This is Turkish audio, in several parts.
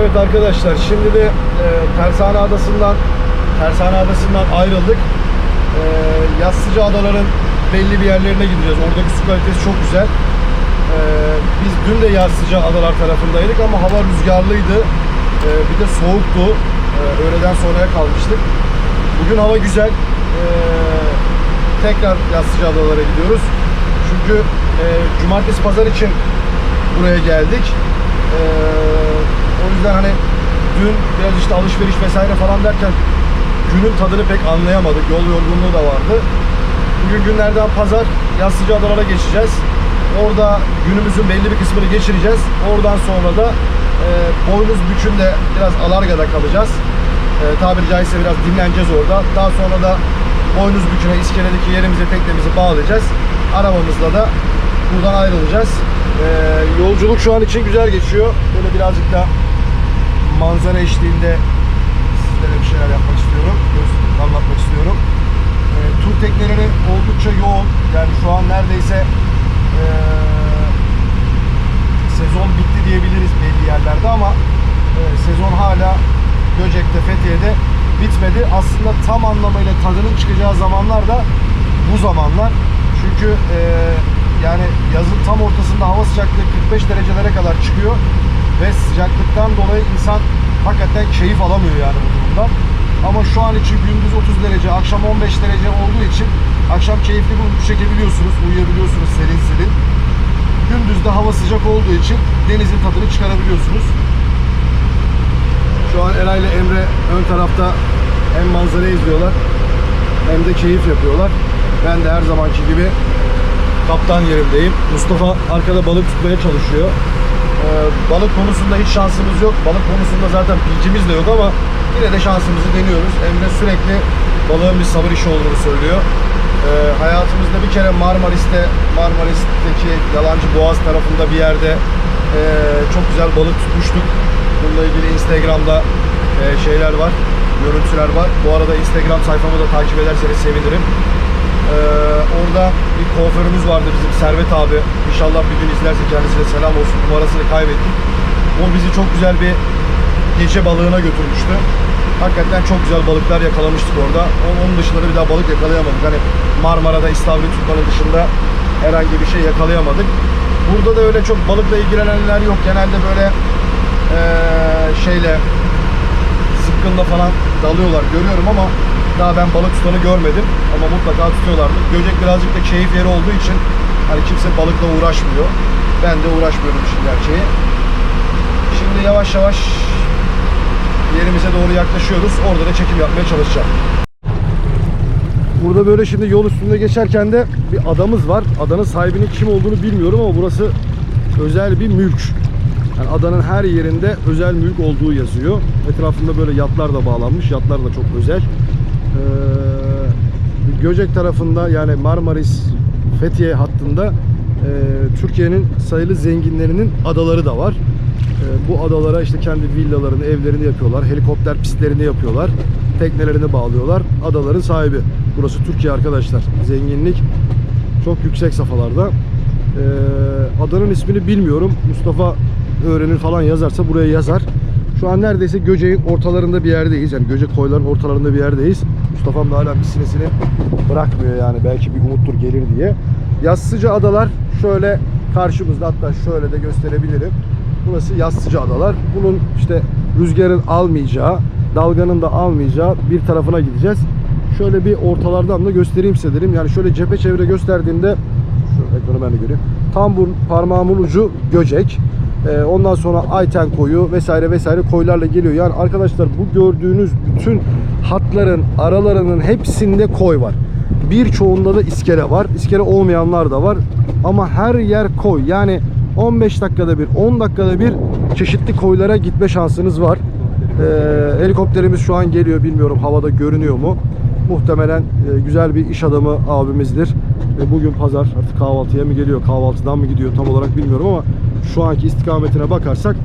Evet arkadaşlar şimdi de e, Tersane Adası'ndan Tersane Adası'ndan ayrıldık. E, Yassıcı Adaların belli bir yerlerine gideceğiz. Oradaki su kalitesi çok güzel. E, biz dün de Yassıcı Adalar tarafındaydık ama hava rüzgarlıydı. E, bir de soğuktu. E, öğleden sonraya kalmıştık. Bugün hava güzel. E, tekrar Yassıcı Adalara gidiyoruz. Çünkü e, cumartesi pazar için buraya geldik. E, o yüzden hani dün biraz işte alışveriş vesaire falan derken günün tadını pek anlayamadık. Yol yorgunluğu da vardı. Bugün günlerden pazar Yassıcı Adalara geçeceğiz. Orada günümüzün belli bir kısmını geçireceğiz. Oradan sonra da e, boynuz bükünde biraz Alarga'da kalacağız. E, tabiri caizse biraz dinleneceğiz orada. Daha sonra da boynuz büküne iskeledeki yerimize teknemizi bağlayacağız. Arabamızla da buradan ayrılacağız. E, yolculuk şu an için güzel geçiyor. Böyle birazcık da manzara eşliğinde sizlere bir şeyler yapmak istiyorum. göz- Anlatmak istiyorum. E, tur tekneleri oldukça yoğun. Yani şu an neredeyse e, sezon bitti diyebiliriz belli yerlerde ama e, sezon hala Göcek'te, Fethiye'de bitmedi. Aslında tam anlamıyla tadının çıkacağı zamanlar da bu zamanlar. Çünkü e, yani yazın tam ortasında hava sıcaklığı 45 derecelere kadar çıkıyor ve sıcaklıktan dolayı insan hakikaten keyif alamıyor yani bu durumdan. Ama şu an için gündüz 30 derece, akşam 15 derece olduğu için akşam keyifli bir çekebiliyorsunuz, uyuyabiliyorsunuz serin serin. Gündüz de hava sıcak olduğu için denizin tadını çıkarabiliyorsunuz. Şu an Eray ile Emre ön tarafta hem manzarayı izliyorlar hem de keyif yapıyorlar. Ben de her zamanki gibi kaptan yerimdeyim. Mustafa arkada balık tutmaya çalışıyor. Ee, balık konusunda hiç şansımız yok. Balık konusunda zaten bilgimiz de yok ama yine de şansımızı deniyoruz. Emre sürekli balığın bir sabır işi olduğunu söylüyor. Ee, hayatımızda bir kere Marmaris'te, Marmaris'teki Yalancı Boğaz tarafında bir yerde ee, çok güzel balık tutmuştuk. Bununla ilgili Instagram'da ee, şeyler var, görüntüler var. Bu arada Instagram sayfamı da takip ederseniz sevinirim. Ee, orada bir kuaförümüz vardı bizim Servet abi. İnşallah bir gün izlerse kendisine selam olsun. Numarasını kaybettik. O bizi çok güzel bir gece balığına götürmüştü. Hakikaten çok güzel balıklar yakalamıştık orada. Onun dışında da bir daha balık yakalayamadık. Hani Marmara'da istavrit tutmanın dışında herhangi bir şey yakalayamadık. Burada da öyle çok balıkla ilgilenenler yok. Genelde böyle eee, şeyle zıpkınla falan dalıyorlar görüyorum ama daha ben balık tutanı görmedim ama mutlaka tutuyorlardı. Göcek birazcık da keyif yeri olduğu için hani kimse balıkla uğraşmıyor. Ben de uğraşmıyorum işin gerçeği. Şimdi yavaş yavaş yerimize doğru yaklaşıyoruz. Orada da çekim yapmaya çalışacağım. Burada böyle şimdi yol üstünde geçerken de bir adamız var. Adanın sahibinin kim olduğunu bilmiyorum ama burası özel bir mülk. Yani adanın her yerinde özel mülk olduğu yazıyor. Etrafında böyle yatlar da bağlanmış. Yatlar da çok özel. Ee, Göcek tarafında yani Marmaris Fethiye hattında e, Türkiye'nin sayılı zenginlerinin adaları da var. E, bu adalara işte kendi villalarını, evlerini yapıyorlar. Helikopter pistlerini yapıyorlar. Teknelerini bağlıyorlar. Adaların sahibi. Burası Türkiye arkadaşlar. Zenginlik çok yüksek safhalarda. Ee, adanın ismini bilmiyorum. Mustafa öğrenir falan yazarsa buraya yazar. Şu an neredeyse Göcek'in ortalarında bir yerdeyiz. Yani Göcek koyların ortalarında bir yerdeyiz. Mustafa'm da hala misinesini bırakmıyor yani belki bir umuttur gelir diye. Yassıca adalar şöyle karşımızda hatta şöyle de gösterebilirim. Burası Yassıca adalar. Bunun işte rüzgarın almayacağı, dalganın da almayacağı bir tarafına gideceğiz. Şöyle bir ortalardan da göstereyim size dedim. Yani şöyle cephe çevre gösterdiğimde şu ekranı ben de göreyim. Tam bu parmağımın ucu Göcek. Ee, ondan sonra Ayten koyu vesaire vesaire koylarla geliyor. Yani arkadaşlar bu gördüğünüz bütün hatların aralarının hepsinde koy var. Birçoğunda da iskele var. İskele olmayanlar da var. Ama her yer koy. Yani 15 dakikada bir, 10 dakikada bir çeşitli koylara gitme şansınız var. Ee, helikopterimiz şu an geliyor. Bilmiyorum havada görünüyor mu? Muhtemelen e, güzel bir iş adamı abimizdir. E, bugün pazar artık kahvaltıya mı geliyor, kahvaltıdan mı gidiyor tam olarak bilmiyorum ama şu anki istikametine bakarsak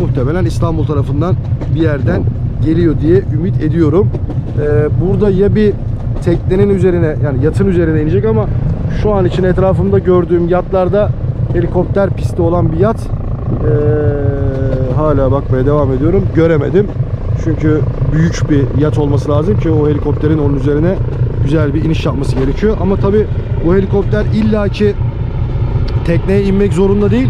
muhtemelen İstanbul tarafından bir yerden geliyor diye ümit ediyorum. Ee, burada ya bir teknenin üzerine yani yatın üzerine inecek ama şu an için etrafımda gördüğüm yatlarda helikopter pisti olan bir yat ee, hala bakmaya devam ediyorum. Göremedim. Çünkü büyük bir yat olması lazım ki o helikopterin onun üzerine güzel bir iniş yapması gerekiyor. Ama tabi bu helikopter illaki tekneye inmek zorunda değil.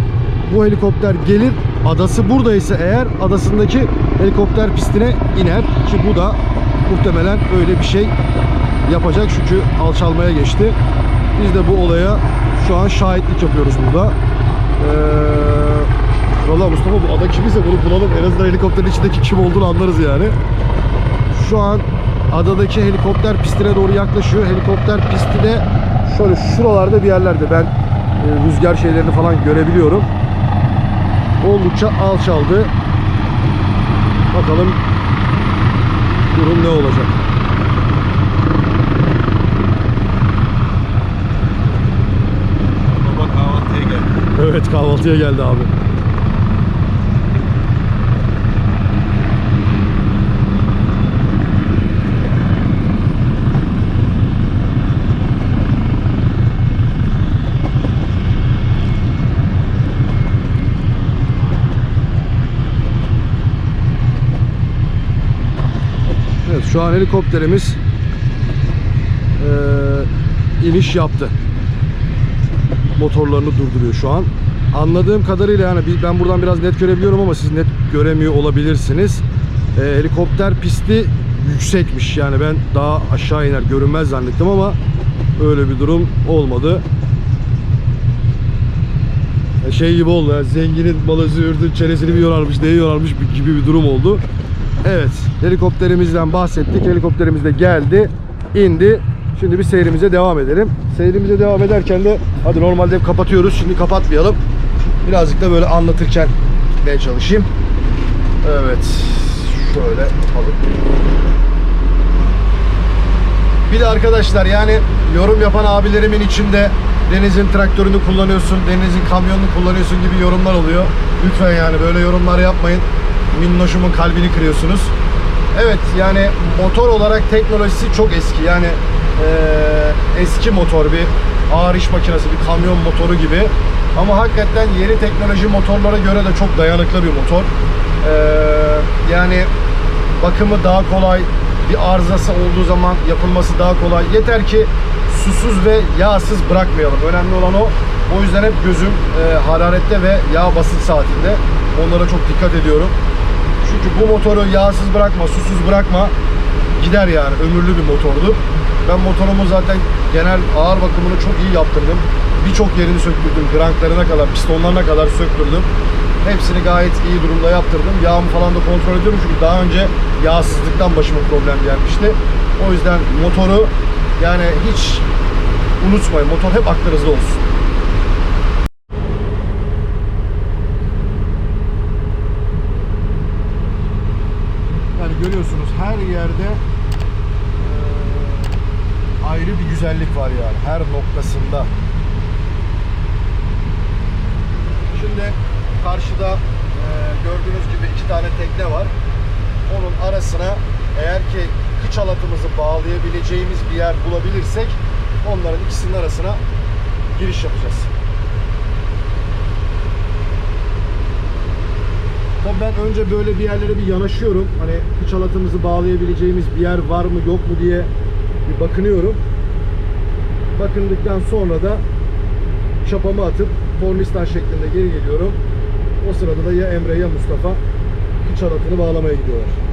Bu helikopter gelir adası buradaysa eğer adasındaki helikopter pistine iner ki bu da muhtemelen öyle bir şey yapacak çünkü alçalmaya geçti. Biz de bu olaya şu an şahitlik yapıyoruz burada. Ee, Valla Mustafa bu ada kimse bunu bulalım. En azından helikopterin içindeki kim olduğunu anlarız yani. Şu an adadaki helikopter pistine doğru yaklaşıyor. Helikopter pisti de şöyle şuralarda bir yerlerde ben e, rüzgar şeylerini falan görebiliyorum. Oldukça alçaldı. Bakalım durum ne olacak. Baba kahvaltıya geldi. Evet kahvaltıya geldi abi. Şu an helikopterimiz eee, iniş yaptı motorlarını durduruyor şu an. Anladığım kadarıyla yani ben buradan biraz net görebiliyorum ama siz net göremiyor olabilirsiniz. Ee, helikopter pisti yüksekmiş. Yani ben daha aşağı iner görünmez zannettim ama öyle bir durum olmadı. Ya Şey gibi oldu ya, zenginin malı züğürdün çenesini bir yorarmış, neyi yorarmış gibi bir durum oldu. Evet, helikopterimizden bahsettik. Helikopterimiz de geldi, indi. Şimdi bir seyrimize devam edelim. Seyrimize devam ederken de hadi normalde hep kapatıyoruz. Şimdi kapatmayalım. Birazcık da böyle anlatırken gitmeye çalışayım. Evet. Şöyle yapalım. Bir de arkadaşlar yani yorum yapan abilerimin içinde Deniz'in traktörünü kullanıyorsun, Deniz'in kamyonunu kullanıyorsun gibi yorumlar oluyor. Lütfen yani böyle yorumlar yapmayın. Minnoşumun kalbini kırıyorsunuz. Evet yani motor olarak teknolojisi çok eski. Yani eee, eski motor bir ağır iş makinesi, bir kamyon motoru gibi. Ama hakikaten yeni teknoloji motorlara göre de çok dayanıklı bir motor. Eee, yani bakımı daha kolay, bir arızası olduğu zaman yapılması daha kolay. Yeter ki susuz ve yağsız bırakmayalım. Önemli olan o. O yüzden hep gözüm e, hararette ve yağ basınç saatinde. Onlara çok dikkat ediyorum. Çünkü bu motoru yağsız bırakma, susuz bırakma. Gider yani. Ömürlü bir motordu. Ben motorumu zaten genel ağır bakımını çok iyi yaptırdım. Birçok yerini söktürdüm. Granklarına kadar, pistonlarına kadar söktürdüm. Hepsini gayet iyi durumda yaptırdım. Yağımı falan da kontrol ediyorum çünkü daha önce yağsızlıktan başıma problem gelmişti. O yüzden motoru yani hiç unutmayın. Motor hep aklınızda olsun. Yani görüyorsunuz her yerde ayrı bir güzellik var yani her noktasında. Şimdi karşıda gördüğünüz gibi iki tane tekne var. Onun arasına eğer ki kıç halatımızı bağlayabileceğimiz bir yer bulabilirsek onların ikisinin arasına giriş yapacağız. Tabii ben önce böyle bir yerlere bir yanaşıyorum. Hani kıç halatımızı bağlayabileceğimiz bir yer var mı yok mu diye bir bakınıyorum. Bakındıktan sonra da çapamı atıp pornistan şeklinde geri geliyorum. O sırada da ya Emre ya Mustafa kıç halatını bağlamaya gidiyorlar.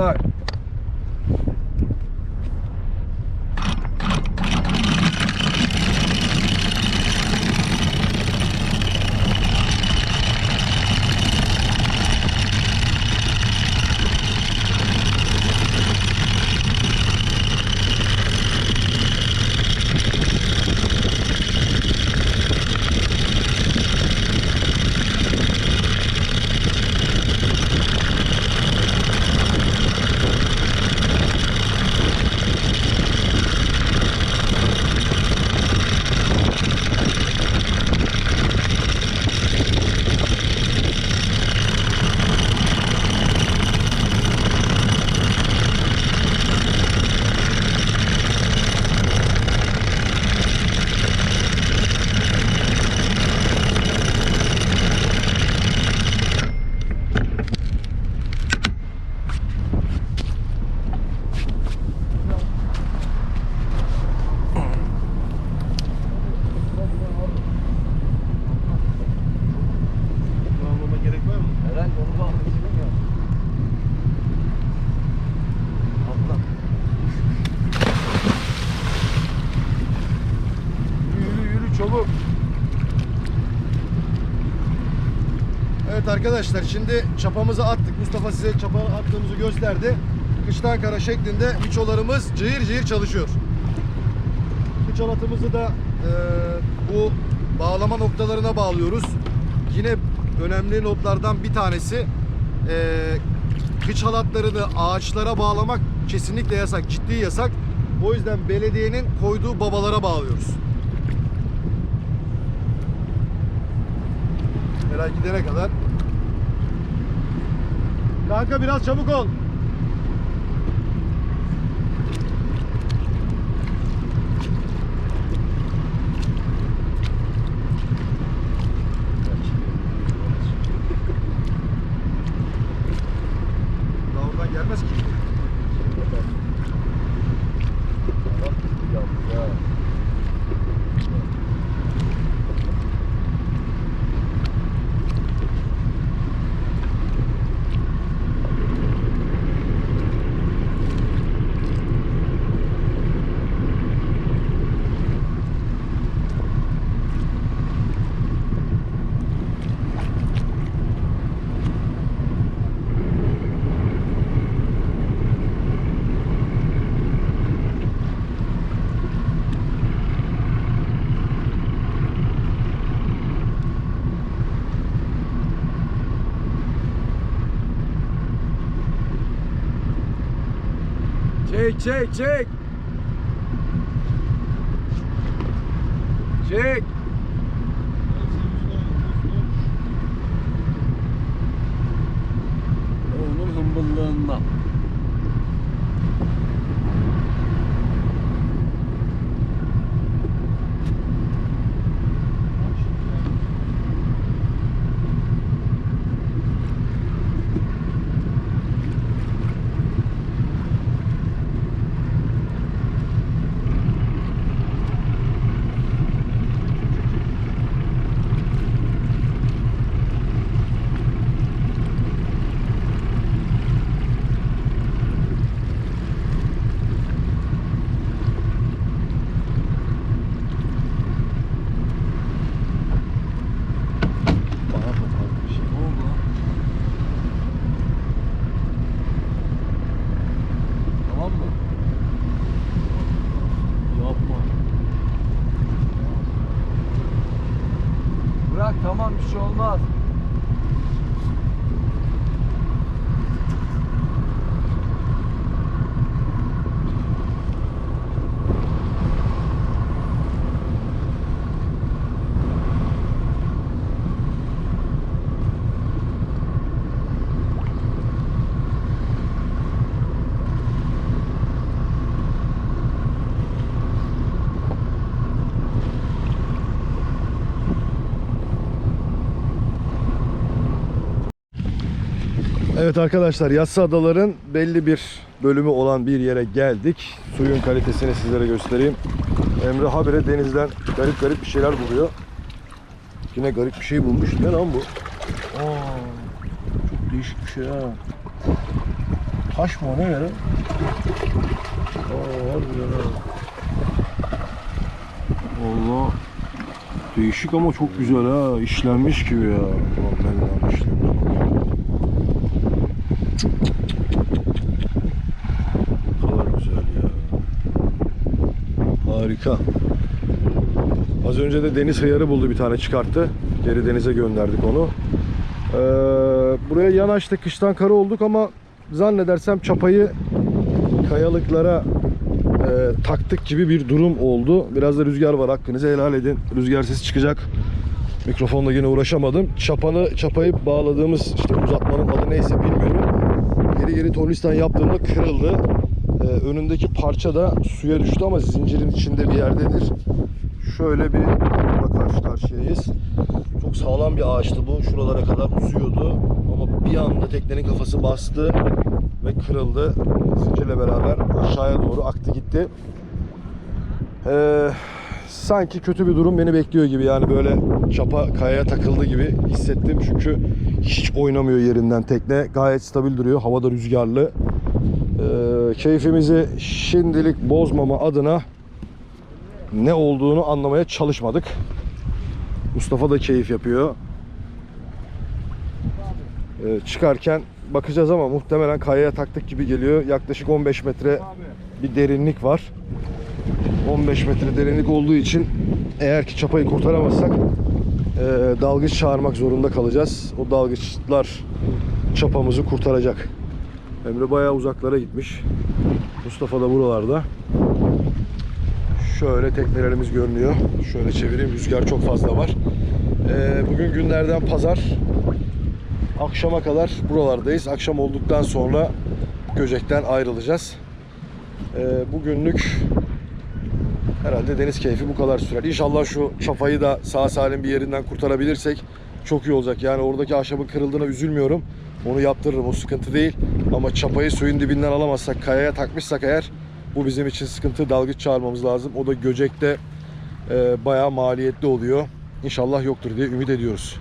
luck. Çabuk. Evet arkadaşlar şimdi çapamızı attık. Mustafa size çapa attığımızı gösterdi. Kıştan kara şeklinde miçolarımız cayır cayır çalışıyor. Miço halatımızı da e, bu bağlama noktalarına bağlıyoruz. Yine önemli notlardan bir tanesi e, kıç halatlarını ağaçlara bağlamak kesinlikle yasak, ciddi yasak. O yüzden belediyenin koyduğu babalara bağlıyoruz. Merak gidene kadar. Kanka biraz çabuk ol. Daha oradan gelmez ki. Çek çek çek. Çek. Onun hımbıllığından. Bana kapalı bir şey. Ne oldu lan? Tamam mı? Yapma. Bırak tamam bir şey olmaz. Evet arkadaşlar Yassı Adaların belli bir bölümü olan bir yere geldik. Suyun kalitesini sizlere göstereyim. Emre habire denizden garip garip bir şeyler buluyor. Yine garip bir şey bulmuş. Ne lan bu? Aa, çok değişik bir şey ha. Taş mı o ne ya? Aa. Valla değişik ama çok güzel ha. İşlenmiş gibi ya. Ulan ben. Ne kadar güzel ya. Harika. Az önce de deniz hıyarı buldu bir tane çıkarttı. Geri denize gönderdik onu. Ee, buraya yanaştık. Kıştan kara olduk ama zannedersem çapayı kayalıklara e, taktık gibi bir durum oldu. Biraz da rüzgar var hakkınızı helal edin. Rüzgar sesi çıkacak. Mikrofonla yine uğraşamadım. Çapanı, çapayı bağladığımız işte uzatmanın adı neyse bilmiyorum. Geri geri tornistan yaptığımda kırıldı. Ee, önündeki parça da suya düştü ama zincirin içinde bir yerdedir. Şöyle bir durumla karşı karşıyayız. Çok sağlam bir ağaçtı bu. Şuralara kadar uzuyordu. Ama bir anda teknenin kafası bastı ve kırıldı. Zincirle beraber aşağıya doğru aktı gitti. Ee, sanki kötü bir durum beni bekliyor gibi. Yani böyle çapa kayaya takıldı gibi hissettim. Çünkü hiç oynamıyor yerinden tekne. Gayet stabil duruyor. Havada rüzgarlı. Ee, keyfimizi şimdilik bozmama adına ne olduğunu anlamaya çalışmadık. Mustafa da keyif yapıyor. Ee, çıkarken bakacağız ama muhtemelen kayaya taktık gibi geliyor. Yaklaşık 15 metre bir derinlik var. 15 metre derinlik olduğu için eğer ki çapayı kurtaramazsak e, dalgıç çağırmak zorunda kalacağız. O dalgıçlar çapamızı kurtaracak. Emre bayağı uzaklara gitmiş. Mustafa da buralarda. Şöyle teknelerimiz görünüyor. Şöyle çevireyim. Rüzgar çok fazla var. Ee, bugün günlerden pazar. Akşama kadar buralardayız. Akşam olduktan sonra Göcek'ten ayrılacağız. Ee, bugünlük herhalde deniz keyfi bu kadar sürer. İnşallah şu çapayı da sağ salim bir yerinden kurtarabilirsek çok iyi olacak. Yani oradaki ahşabın kırıldığına üzülmüyorum. Onu yaptırırım o sıkıntı değil. Ama çapayı suyun dibinden alamazsak, kayaya takmışsak eğer bu bizim için sıkıntı. Dalgıç çağırmamız lazım. O da Göcek'te e, bayağı maliyetli oluyor. İnşallah yoktur diye ümit ediyoruz.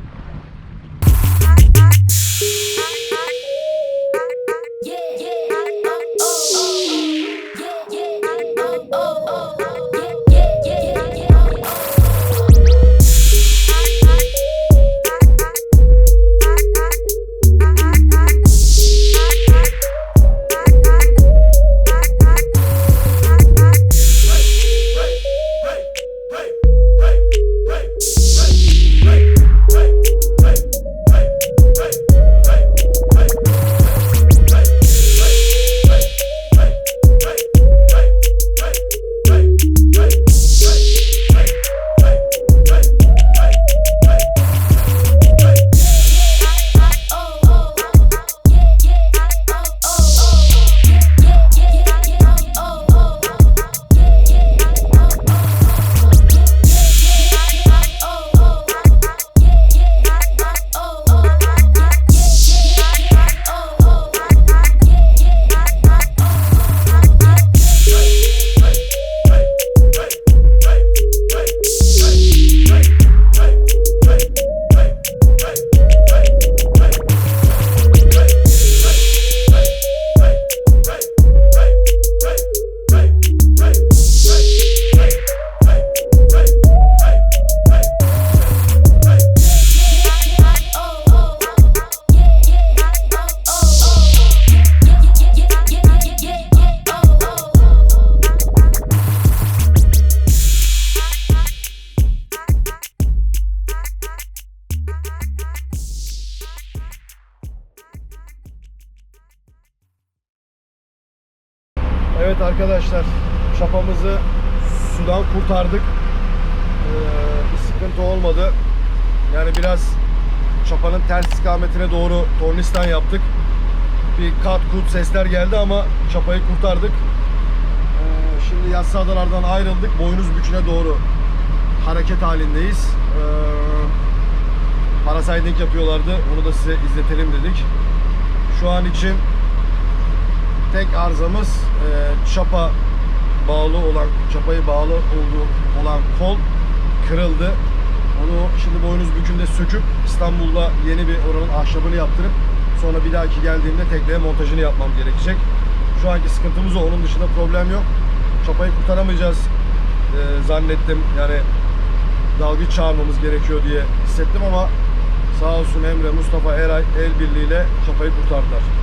Evet arkadaşlar çapamızı sudan kurtardık. Ee, bir sıkıntı olmadı. Yani biraz çapanın ters istikametine doğru tornistan yaptık. Bir kat kut sesler geldi ama çapayı kurtardık. Ee, şimdi yassı adalardan ayrıldık. Boynuz büküne doğru hareket halindeyiz. Ee, parasiding yapıyorlardı. Onu da size izletelim dedik. Şu an için tek arzamız e, çapa bağlı olan çapayı bağlı olduğu olan kol kırıldı. Onu şimdi boynuz bükünde söküp İstanbul'da yeni bir oranın ahşabını yaptırıp Sonra bir dahaki geldiğimde tekneye montajını yapmam gerekecek. Şu anki sıkıntımız o. Onun dışında problem yok. Çapayı kurtaramayacağız e, zannettim. Yani dalgıç çağırmamız gerekiyor diye hissettim ama sağ olsun Emre, Mustafa, Eray el birliğiyle çapayı kurtardılar.